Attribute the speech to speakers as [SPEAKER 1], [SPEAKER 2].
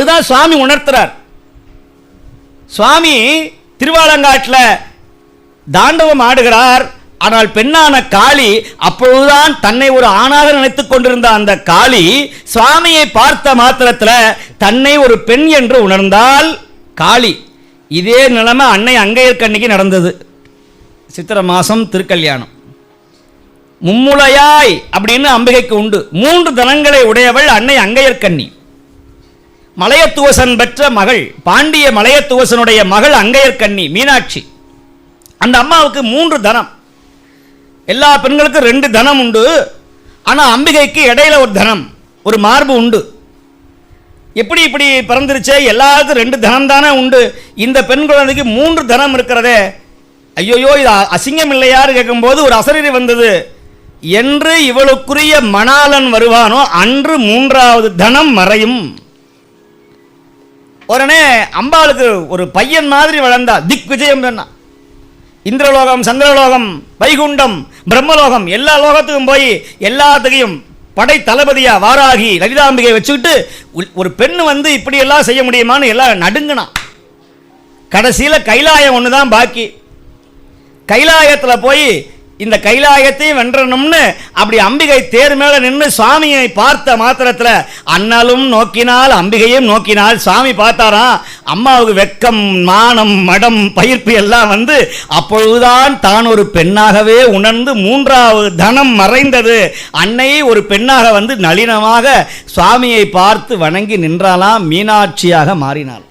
[SPEAKER 1] அதுதான் சுவாமி உணர்த்துறார். சுவாமி திருவாலங்காட்டில் தாண்டவம் ஆடுகிறார். ஆனால் பெண்ணான காளி அப்பொழுதுதான் தன்னை ஒரு ஆணாக நினைத்துக் கொண்டிருந்த அந்த காளி சுவாமியை பார்த்த மாத்திரத்தில் தன்னை ஒரு பெண் என்று உணர்ந்தால் காளி. இதே நிலைமை அன்னை அங்கையர்கண்ணிக்கு நடந்தது. சித்திரை மாதம் திருக்கல்யாணம். மும்முளையாய் அப்படின்னு அம்பிகைக்கு உண்டு. மூன்று தனங்களை உடையவள் அன்னை அங்கையர்கண்ணி மலையத்துவசன் பெற்ற மகள் பாண்டிய மலையத்துவசனுடைய மகள் அங்கையர்கண்ணி மீனாட்சி. அந்த அம்மாவுக்கு மூன்று தனம். எல்லா பெண்களுக்கும் ரெண்டு தனம் உண்டு. ஆனால் அம்பிகைக்கு இடையில ஒரு தனம் ஒரு மார்பு உண்டு. எப்படி இப்படி பிறந்துருச்சே? எல்லாருக்கும் ரெண்டு தனம் தானே உண்டு. இந்த பெண் குழந்தைக்கு மூன்று தனம் இருக்கிறதே. ஐயோயோ இது அசிங்கம் இல்லையாரு கேட்கும்போது ஒரு அசரீரி வந்தது. என்று இவளுக்குரிய மணாளன் வருவானோ அன்று மூன்றாவது தனம் மறையும். உடனே அம்பாளுக்கு ஒரு பையன் மாதிரி வளர்ந்தா திக் விஜயம் சொன்னா. இந்திரலோகம் சந்திரலோகம் வைகுண்டம் பிரம்மலோகம் எல்லா லோகத்துக்கும் போய் எல்லாத்துக்கையும் படை தளபதியா வாராகி லலிதாம்பிகை வச்சுக்கிட்டு உள்- ஒரு பெண் வந்து இப்படியெல்லாம் செய்ய முடியுமான்னு எல்லாம் நடுங்கினான் கடைசியில் கைலாயம் ஒன்று தான் பாக்கி. கைலாயத்தில் போய் இந்த கைலாயத்தையும் வென்றணும்னு அப்படி அம்பிகை தேர் மேலே நின்று சுவாமியை பார்த்த மாத்திரத்தில் அண்ணலும் நோக்கினால் அம்பிகையும் நோக்கினால் சுவாமி பார்த்தாராம் அம்மாவுக்கு வெக்கம் மானம் மடம் பயிர்ப்பு எல்லாம் வந்து அப்பொழுதுதான் தான் ஒரு பெண்ணாகவே உணர்ந்து மூன்றாவது தனம் மறைந்தது. அன்னை ஒரு பெண்ணாக வந்து நளினமாக சுவாமியை பார்த்து வணங்கி நின்றாலாம் மீனாட்சியாக மாறினாள்.